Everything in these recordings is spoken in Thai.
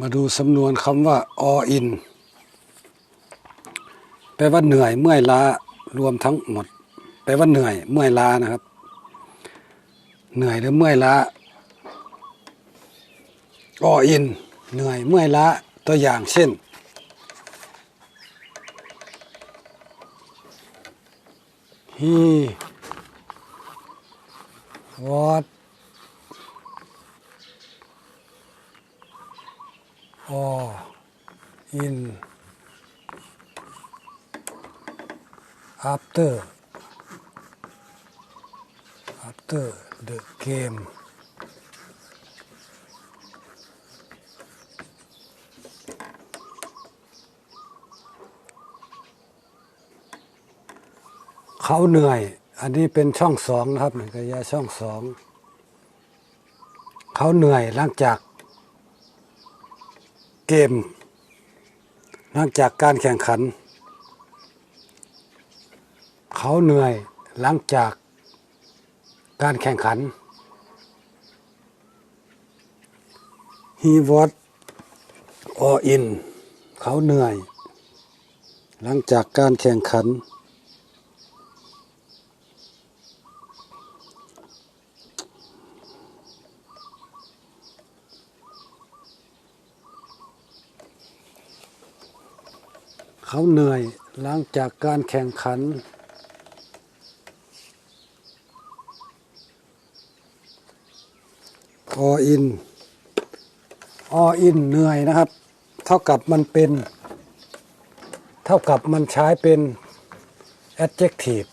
มาดูสำนวนคำว่า all in แปลว่าเหนื่อยเมื่อยล้ารวมทั้งหมด แปลว่าเหนื่อยเมื่อยล้านะครับ เหนื่อยหรือเมื่อยล้า all in เหนื่อยเมื่อยล้าตัวอย่างเช่น he was all in after after the game เขาเหนื่อย อันนี้เป็นช่องสองนะครับหนึ่งกริยาช่องสอง เขาเหนื่อยหลังจาก เกม หลังจากการแข่งขัน เขาเหนื่อยหลังจากการแข่งขัน he was all in เขาเหนื่อย หลังจากการแข่งขัน เขาเหนื่อยหลังจากการแข่งขัน ออินออินเหนื่อยนะครับ เท่ากับมันเป็น เท่ากับมันใช้เป็น adjective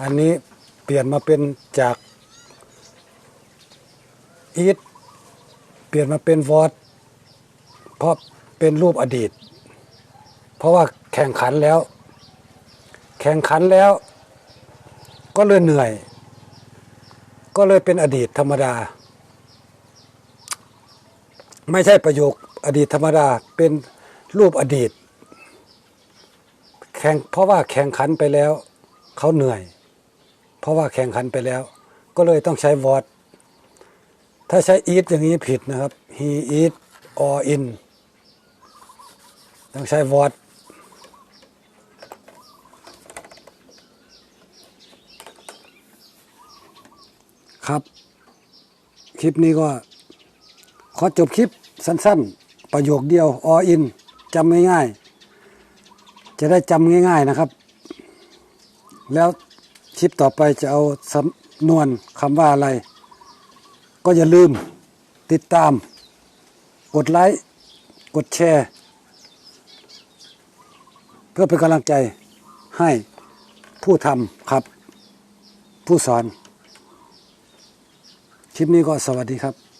อันนี้เปลี่ยนมาเป็นจาก it เปลี่ยนมาเป็น was เพราะเป็นรูปอดีต เพราะว่าแข่งขันแล้ว แข่งขันแล้ว ก็เลยเหนื่อย ก็เลยเป็นอดีตธรรมดา ไม่ใช่ประโยคอดีตธรรมดาเป็นรูปอดีต แข่งเพราะว่าแข่งขันไปแล้ว เขาเหนื่อย เพราะว่าแข่งขันไปแล้ว ก็เลยต้องใช้ was ถ้าใช้ eat อย่างนี้ผิดนะครับ he eat or in ต้องใช้ was ครับ คลิปนี้ก็ ขอจบคลิปสั้นๆ ประโยคเดียว all in จำง่ายๆ จะได้จำง่ายๆนะครับ แล้วคลิปต่อไปจะเอาสำนวนคำว่าอะไร ก็อย่าลืมติดตาม กดไลค์ กดแชร์ เพื่อเป็นกำลังใจให้ผู้ทำครับ ผู้สอน คลิปนี้ก็สวัสดีครับ